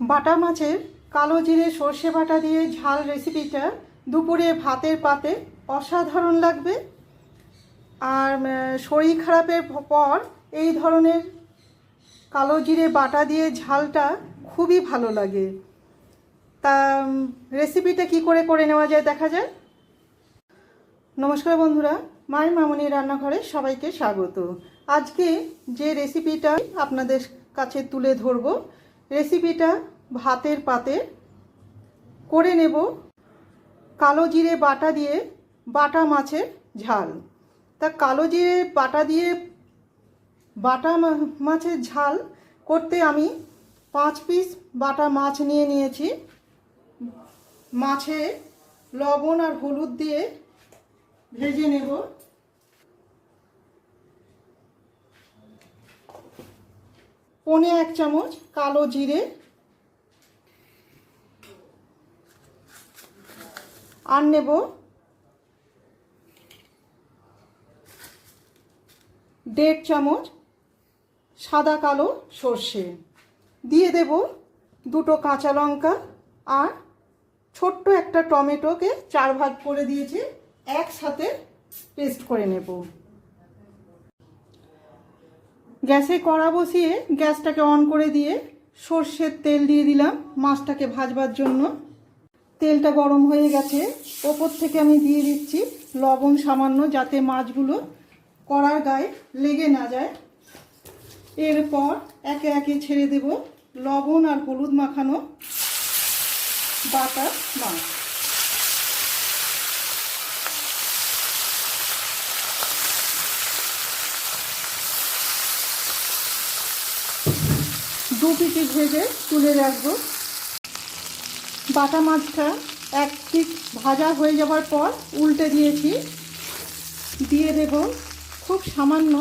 বাটা মাছের কালো জিরে সর্ষে বাটা দিয়ে ঝাল রেসিপিটা দুপুরে ভাতের পাতে অসাধারণ লাগবে। আর শরীর খারাপের পর এই ধরনের কালো জিরে বাটা দিয়ে ঝালটা খুবই ভালো লাগে। তা রেসিপিটা কি করে করে নেওয়া যায় দেখা যায় নমস্কার বন্ধুরা, মায়ের মামনি রান্নাঘরে সবাইকে স্বাগত। আজকে যে রেসিপিটা আপনাদের কাছে তুলে ধরব রেসিপিটা ভাতের পাতে করে নেব। কালো জিরে বাটা দিয়ে বাটা মাছের ঝাল। তা কালো জিরে বাটা দিয়ে বাটা মাছের ঝাল করতে আমি পাঁচ পিস বাটা মাছ নিয়ে নিয়েছি। মাছে লবণ আর হলুদ দিয়ে ভেজে নেব। পনে এক চামচ কালো জিরে। আর নেব দেড় চামচ সাদা কালো সর্ষে। দিয়ে দেব দুটো কাঁচা লঙ্কা আর ছোট্ট একটা টমেটোকে চার ভাগ করে দিয়েছি, একসাথে পেস্ট করে নেব। গ্যাসে কড়া বসিয়ে গ্যাসটাকে অন করে দিয়ে সর্ষের তেল দিয়ে দিলাম মাছটাকে ভাজবার জন্য। তেলটা গরম হয়ে গেছে। ওপর থেকে আমি দিয়ে দিচ্ছি লবণ সামান্য যাতে মাছগুলো কড়ার গায়ে লেগে না যায়। এরপর একে একে ছেড়ে দেব লবণ আর হলুদ মাখানো বাটা মাছ। দু পিটি ভেজে তুলে রাখব। বাটা মাছটা এক পিট ভাজা হয়ে যাওয়ার পর উল্টে দিয়েছি। দিয়ে দেব খুব সামান্য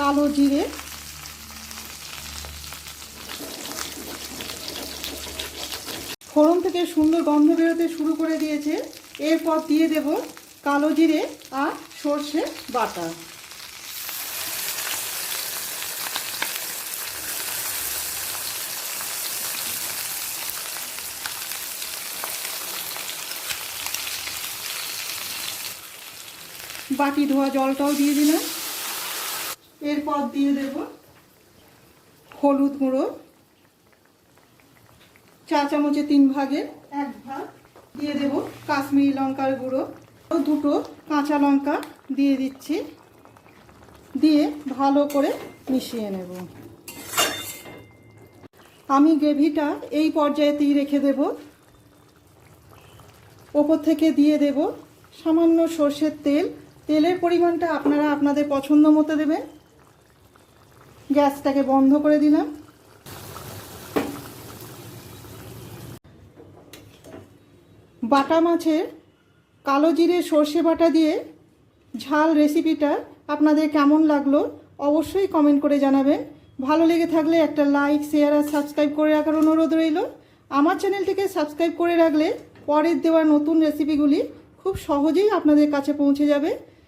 কালো জিরে। ফোড়ন থেকে সুন্দর গন্ধ বেরোতে শুরু করে দিয়েছে। এরপর দিয়ে দেব কালো জিরে আর সর্ষে বাটা। বাটি ধোয়া জলটাও দিয়ে দিলাম। এরপর দিয়ে দেব হলুদ গুঁড়ো। চা চামচে তিন ভাগের এক ভাগ। দিয়ে দেব কাশ্মীরি লঙ্কার গুঁড়ো। ও দুটো কাঁচা লঙ্কা দিয়ে দিচ্ছি। দিয়ে ভালো করে মিশিয়ে নেব। আমি গ্রেভিটা এই পর্যায়েতেই রেখে দেব। ওপর থেকে দিয়ে দেব সামান্য সর্ষের তেল তেলের পরিমাণটা আপনারা আপনাদের পছন্দ মতো দেবেন। গ্যাসটাকে বন্ধ করে দিলাম। বাটা মাছের কালো জিরে সর্ষে বাটা দিয়ে ঝাল রেসিপিটা আপনাদের কেমন লাগল অবশ্যই কমেন্ট করে জানাবেন। ভালো লেগে থাকলে একটা লাইক, শেয়ার আর সাবস্ক্রাইব করে রাখার অনুরোধ রইল। আমার চ্যানেলটিকে সাবস্ক্রাইব করে রাখলে পরের দেওয়া নতুন রেসিপিগুলি খুব সহজেই আপনাদের কাছে পৌঁছে যাবে।